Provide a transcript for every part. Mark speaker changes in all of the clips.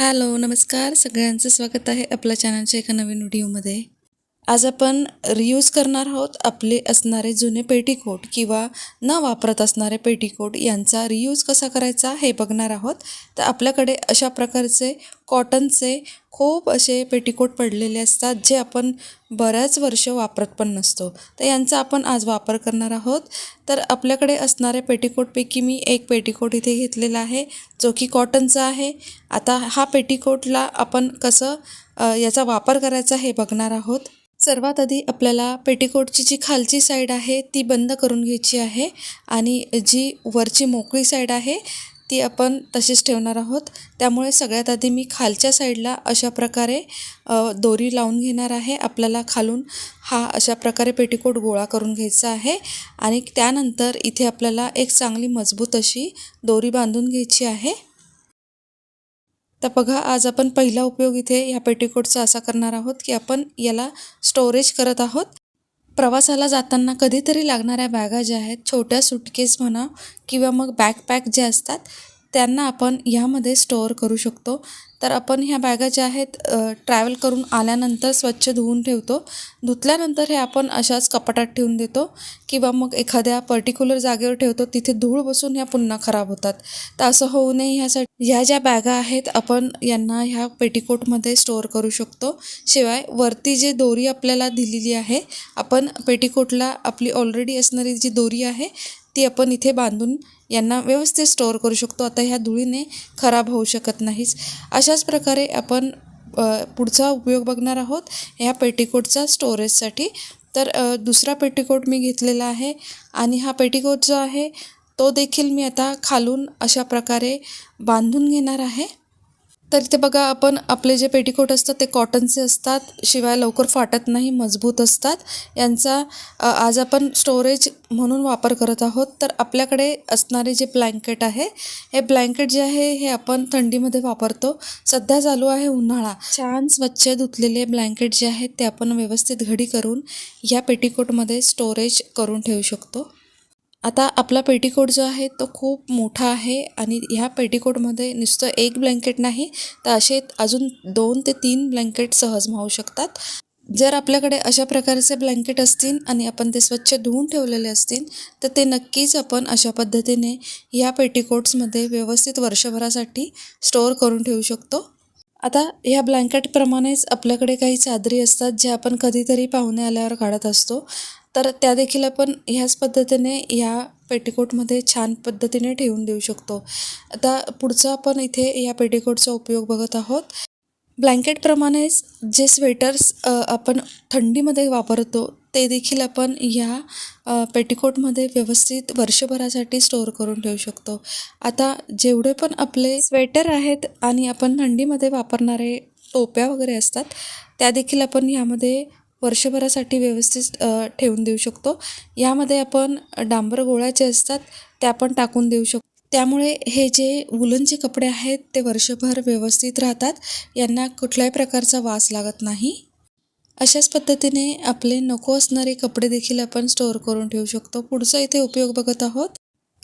Speaker 1: Hello नमस्कार. सगळ्यांचं स्वागत आहे आपल्या चॅनलच्या एका नवीन व्हिडिओमध्ये आज आपण रियूज करणार आहोत आपले असणारे जुने पेटीकोट किंवा न वापरत असणारे पेटीकोट यांचा रियूज कसा करायचा हे बघणार आहोत. तर आपल्याकडे अशा प्रकारचे कॉटनचे खूप असे पेटीकोट पडलेले असतात जे आपण बऱ्याच वर्ष वापरत पण नसतो. तर यांचा आपण आज वापर करणार आहोत. तर आपल्याकडे असणाऱ्या पेटीकोटपैकी मी एक पेटीकोट इथे घेतलेला आहे जो की कॉटनचा आहे. आता हा पेटीकोटला आपण कसं याचा वापर करायचा हे बघणार आहोत. सर्वात आधी आपल्याला पेटीकोटची जी खालची साईड आहे ती बंद करून घ्यायची आहे आणि जी वरची मोकळी साईड आहे ती आपण तशीच ठेवणार आहोत. त्यामुळे सगळ्यात आधी मी खालच्या साईडला अशा प्रकारे दोरी लावून घेणार आहे. आपल्याला खालून हा अशा प्रकारे पेटीकोट गोळा करून घ्यायचा आहे आणि त्यानंतर इथे आपल्याला एक चांगली मजबूत अशी दोरी बांधून घ्यायची आहे. तर बघा आज आपण पहिला उपयोग इथे या पेटीकोटचा असा करणार आहोत की आपण याला स्टोरेज करत आहोत. प्रवासाला जाताना कधीतरी लागणाऱ्या बॅगा ज्या आहेत छोट्या सुटकेस म्हणा किंवा मग बॅकपॅक जे असतात त्यांना आपण ह्यामध्ये स्टोअर करू शकतो. तर आपण ह्या बॅगा ज्या आहेत ट्रॅव्हल करून आल्यानंतर स्वच्छ धुवून ठेवतो. धुतल्यानंतर हे आपण अशाच कपाटात ठेवून देतो किंवा मग एखाद्या पर्टिक्युलर जागेवर ठेवतो तिथे धूळ बसून ह्या पुन्हा खराब होतात. तर असं होऊ नये ह्यासाठी. ह्या ज्या बॅगा आहेत आपण यांना ह्या पेटीकोटमध्ये स्टोअर करू शकतो. शिवाय वरती जे दोरी आपल्याला दिलेली आहे आपण पेटीकोटला आपली ऑलरेडी असणारी जी दोरी आहे ती आपण इथे बांधून यांना व्यवस्थित स्टोअर करू शकतो. आता ह्या धुळीने खराब होऊ शकत नाहीच. अशाच प्रकारे आपण पुढचा उपयोग बघणार आहोत ह्या पेटीकोटचा स्टोरेजसाठी तर दुसरा पेटीकोट मी घेतलेला आहे आणि हा पेटीकोट जो आहे तो देखील मी आता खालून अशा प्रकारे बांधून घेणार आहे. तर इथे बघा आपण आपले जे पेटीकोट असतात ते कॉटनचे असतात शिवाय लवकर फाटत नाही मजबूत असतात. यांचा आज आपण स्टोरेज म्हणून वापर करत आहोत. तर आपल्याकडे असणारे जे ब्लँकेट आहे हे ब्लँकेट जे आहे हे आपण थंडीमध्ये वापरतो. सध्या चालू आहे उन्हाळा. छान स्वच्छ धुतलेले ब्लँकेट जे आहेत ते आपण व्यवस्थित घडी करून ह्या पेटीकोटमध्ये स्टोरेज करून ठेवू शकतो. आता आपला पेटीकोट जो आहे तो खूप मोठा आहे आणि ह्या पेटीकोटमध्ये नुसतं एक ब्लँकेट नाही तर असे अजून दोन ते तीन ब्लँकेट सहज मावू शकतात. जर आपल्याकडे अशा प्रकारचे ब्लँकेट असतील आणि आपण ते स्वच्छ धुवून ठेवलेले असतील तर ते नक्कीच आपण अशा पद्धतीने ह्या पेटीकोट्समध्ये व्यवस्थित वर्षभरासाठी स्टोअर करून ठेवू शकतो. आता ह्या ब्लँकेटप्रमाणेच आपल्याकडे काही चादरी असतात ज्या आपण कधीतरी पाहुणे आल्यावर काढत असतो. तर त्या देखील आपण ह्याच पद्धतीने ह्या पेटीकोटमध्ये छान पद्धतीने ठेवून देऊ शकतो. आता पुढचं आपण इथे या पेटीकोटचा उपयोग बघत आहोत. ब्लँकेटप्रमाणेच जे स्वेटर्स आपण थंडीमध्ये वापरतो ते देखील आपण ह्या पेटीकोटमध्ये व्यवस्थित वर्षभरासाठी स्टोअर करून ठेवू शकतो. आता जेवढे पण आपले स्वेटर आहेत आणि आपण थंडीमध्ये वापरणारे टोप्या वगैरे असतात त्या देखील आपण ह्यामध्ये वर्षभरासाठी व्यवस्थित ठेवून देऊ शकतो. यामध्ये आपण डांबर गोळ्या जे असतात त्या पण टाकून देऊ शकतो. त्यामुळे हे जे वुलनचे कपडे आहेत ते वर्षभर व्यवस्थित राहतात. यांना कुठल्याही प्रकारचा वास लागत नाही. अशाच पद्धतीने आपले नको असणारे कपडे देखील आपण स्टोअर करून ठेवू शकतो. पुढचा इथे उपयोग बघत आहोत.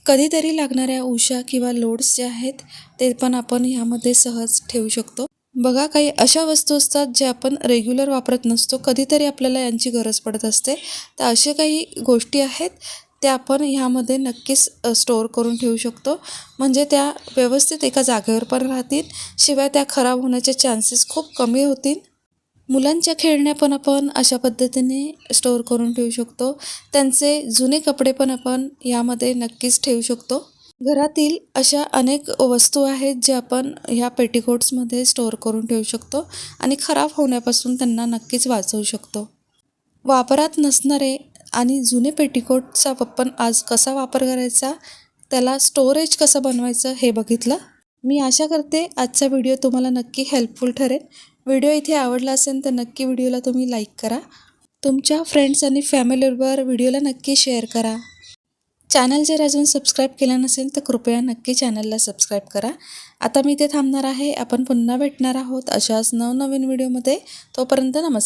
Speaker 1: कधीतरी लागणाऱ्या उषा किंवा लोड्स जे आहेत ते पण आपण ह्यामध्ये सहज ठेवू शकतो. बघा काही अशा वस्तू असतात ज्या आपण रेग्युलर वापरत नसतो. कधीतरी आपल्याला यांची गरज पडत असते. तर असे काही गोष्टी आहेत त्या आपण ह्यामध्ये नक्कीच स्टोअर करून ठेवू शकतो. म्हणजे त्या व्यवस्थित एका जागेवर पण राहतील. शिवाय त्या खराब होण्याचे चान्सेस खूप कमी होतील. मुलांच्या खेळण्या पण आपण अशा पद्धतीने स्टोअर करून ठेवू शकतो. त्यांचे जुने कपडे पण आपण यामध्ये नक्कीच ठेवू शकतो. घरातील अशा अनेक वस्तू आहेत ज्या आपण ह्या पेटीकोट्समध्ये स्टोअर करून ठेवू शकतो आणि खराब होण्यापासून त्यांना नक्कीच वाचवू शकतो. वापरात नसणारे आणि जुने पेटीकोटचा आपण आज कसा वापर करायचा त्याला स्टोरेज कसं बनवायचं हे बघितलं? मी आशा करते आजचा व्हिडिओ तुम्हाला नक्की हेल्पफुल ठरेल. व्हिडिओ इथे आवडला असेल तर नक्की व्हिडिओला तुम्ही लाईक करा. तुमच्या फ्रेंड्स आणि फॅमिलीवर व्हिडिओला नक्की शेअर करा. चॅनल जर अजून सबस्क्राईब केलं नसेल तर कृपया नक्की चॅनलला सबस्क्राईब करा. आता मी इथे थांबणार आहे. आपण पुन्हा भेटणार आहोत अशाच नवनवीन व्हिडिओमध्ये तोपर्यंत नमस्कार.